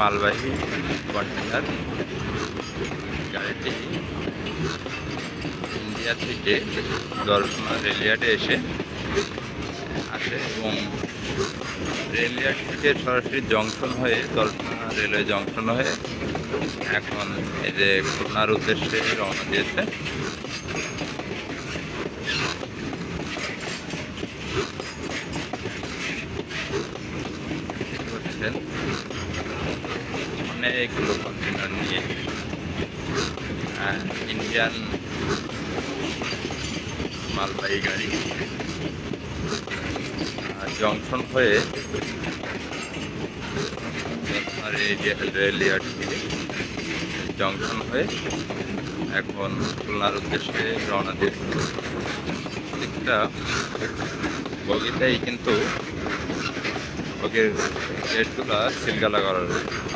মালবাহী কন্টেনার গাড়িটি ইন্ডিয়া থেকে রেলিয়ার্ডে এসে আসে এবং রেলিয়ার্ড থেকে সরাসরি জংশন হয়ে দর্শনা রেলওয়ে জংশন হয়ে এখন এই যে খুলনার উদ্দেশ্যে রওনা দিয়েছে। অনেকগুলো কন্টেনার নিয়ে ইন্ডিয়ান মালবাহী গাড়ি জংশন হয়ে আর এই যে রেল ইয়ার্ড জংশন হয়ে এখন খুলনার উদ্দেশ্যে রওনা দিয়েছে প্রত্যেকটা বগিটাই কিন্তু বগির গেটগুলা সিলগালা করা রয়েছে।